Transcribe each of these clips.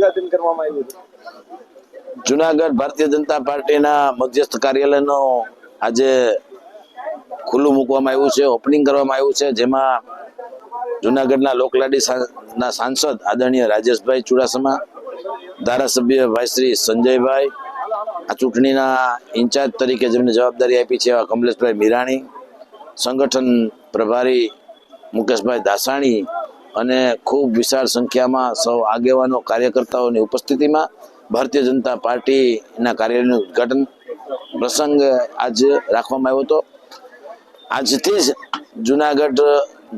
ઉદઘાટન કરવામાં આવ્યું હતું. જુનાગઢ ભારતીય જનતા પાર્ટીના મધ્યસ્થ કાર્યાલયનો આજે ખુલ્લું મૂકવામાં આવ્યું છે ઓપનિંગ કરવામાં આવ્યું છે, જેમાં જુનાગઢના લોકલાડી સાંસદ આદરણીય રાજેશભાઈ ચુડાસમા, ધારાસભ્ય ભાઈ શ્રી સંજયભાઈ, આ ચૂંટણીના ઇન્ચાર્જ તરીકે જેમને જવાબદારી આપી છે એવા કમલેશભાઈ મીરાણી, સંગઠન પ્રભારી મુકેશભાઈ દાસાણી અને ખૂબ વિશાળ સંખ્યામાં સૌ આગેવાનો, કાર્યકર્તાઓની ઉપસ્થિતિમાં ભારતીય જનતા પાર્ટીના કાર્યાલયનું ઉદઘાટન પ્રસંગ આજ રાખવામાં આવ્યો હતો. આજથી જ જુનાગઢ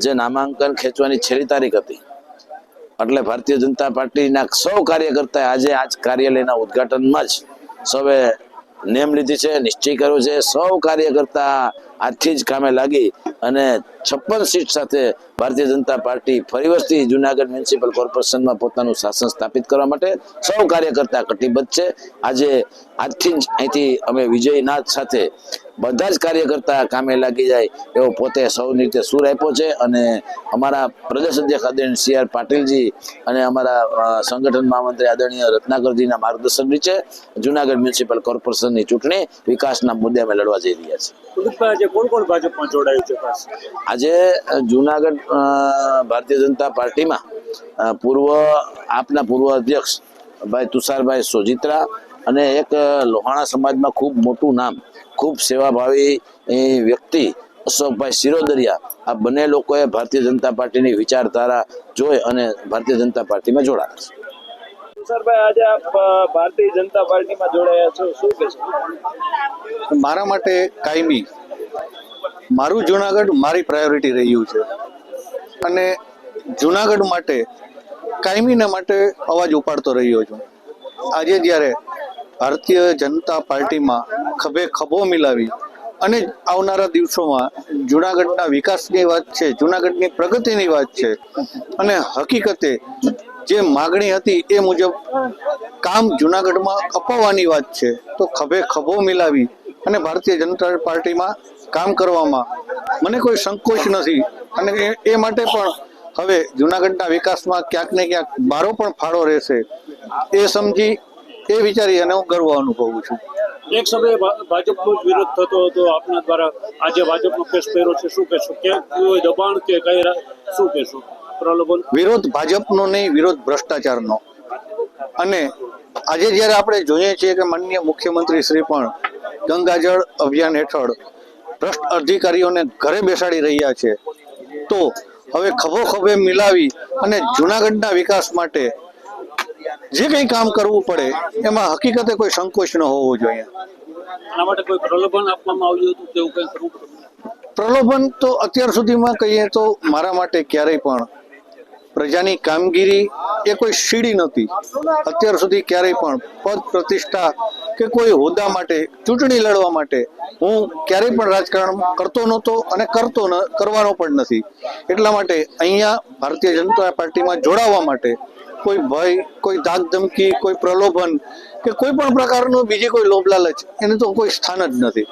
જે નામાંકન ખેંચવાની છેલ્લી તારીખ હતી, એટલે ભારતીય જનતા પાર્ટીના સૌ કાર્યકર્તાએ આજે આજ કાર્યાલયના ઉદ્ઘાટનમાં જ સૌએ નેમ લીધી છે, નિશ્ચય કર્યો છે. સૌ કાર્યકર્તા આજથી જ કામે લાગી અને છપ્પન સીટ સાથે ભારતીય જનતા પાર્ટી ફરી વસ્તી જુનાગઢ મ્યુનિસિપલ કોર્પોરેશનમાં પોતાનું શાસન સ્થાપિત કરવા માટે સૌ કાર્યકર્તા કટિબદ્ધ છે. આજે આજથી જ અહીંથી અમે વિજયનાથ સાથે બધા જ કાર્યકર્તા કામે લાગી જાય એવો પોતે સૌની રીતે સૂર આપ્યો છે અને અમારા પ્રદેશ અધ્યક્ષ આદરણીય સી આર પાટીલજી અને અમારા સંગઠન મહામંત્રી આદરણીય રત્નાકરજીના માર્ગદર્શન નીચે જુનાગઢ મ્યુનિસિપલ કોર્પોરેશનની ચૂંટણી વિકાસના મુદ્દે અમે લડવા જઈ રહ્યા છીએ. કોણ કોણ ભાજપમાં જોડાયું છે આજે જુનાગઢ ભારતીય જનતા પાર્ટીમાં પૂર્વ આપના પૂર્વ અધ્યક્ષ ભાઈ તુષારભાઈ સોજિત્રા અને એક લોહાણા સમાજમાં ખૂબ મોટું નામ ખૂબ સેવાભાવી વ્યક્તિ અશોકભાઈ શિરોદરિયા આ બંને લોકોએ ભારતીય જનતા પાર્ટીની વિચારધારા જોઈ અને ભારતીય જનતા પાર્ટીમાં જોડાયા છે. આજે આપ ભારતીય જનતા પાર્ટીમાં જોડાયા છો શું કહેશો? મારા માટે કાયમી મારું જુનાગઢ મારી પ્રાયોરિટી રહ્યું છે. અને જુનાગઢ માટે, કાયમીને માટે અવાજ ઉપાડતો રહ્યો છું. આજે જ્યારે ભારતીય જનતા પાર્ટીમાં ખભે ખભો મિલાવી અને આવનારા દિવસોમાં જુનાગઢના વિકાસની વાત છે, જુનાગઢની પ્રગતિની વાત છે, અને હકીકતે જે માગણી હતી એ મુજબ કામ જુનાગઢમાં અપાવવાની વાત છે, તો ખભે ખભો મિલાવી અને ભારતીય જનતા પાર્ટીમાં કામ કરવામાં મને કોઈ સંકોચ નથી. અને એ- માટે પણ હવે જુનાગઢના વિકાસમાં ક્યાંક ને ક્યાંક મારો પણ ફાળો રહેશે. એ સમજી એ વિચારી અને હું ગર્વ અનુભવું છું. એક સમયે ભાજપનો જ વિરોધ થતો હતો. આપના દ્વારા આજે ભાજપનો કેસ પહેરો છે. શું કહેશો? કે દબાણ કે કઈ શું કહેશો? પ્રલોભન? વિરોધ ભાજપનો નહીં વિરોધ ભ્રષ્ટાચારનો. અને આજે જ્યારે આપણે જોઈએ છીએ કે માનનીય મુખ્યમંત્રી શ્રી પણ ગંગાજળ અભિયાન હેઠળ ભ્રષ્ટ અધિકારીઓને ઘરે બેસાડી રહ્યા છે. તો હવે ખભો ખભે મિલાવી અને જુનાગઢના વિકાસ માટે જે કંઈ કામ કરવું પડે એમાં હકીકતે કોઈ સંકોચ ન હોવો જોઈએ. પ્રલોભન આપવામાં આવ્યું હતું તેવું કંઈ કરવું પ્રલોભન તો અત્યાર સુધીમાં કહીએ તો મારા માટે ક્યારેય પણ પ્રજાની કામગીરી એ કોઈ સીડી નથી અત્યાર સુધી ક્યારેય પણ પદ પ્રતિષ્ઠા કે કોઈ હોદ્દા માટે, ચૂંટણી લડવા માટે હું ક્યારેય પણ રાજકારણ કરતો નહોતો અને કરતો ન, કરવાનો પણ નથી. એટલા માટે અહીંયા ભારતીય જનતા પાર્ટીમાં જોડાવા માટે કોઈ ભય, કોઈ ધાક ધમકી કોઈ પ્રલોભન કે કોઈ પણ પ્રકારનું બીજી કોઈ લોભ લાલચ એને તો કોઈ સ્થાન જ નથી.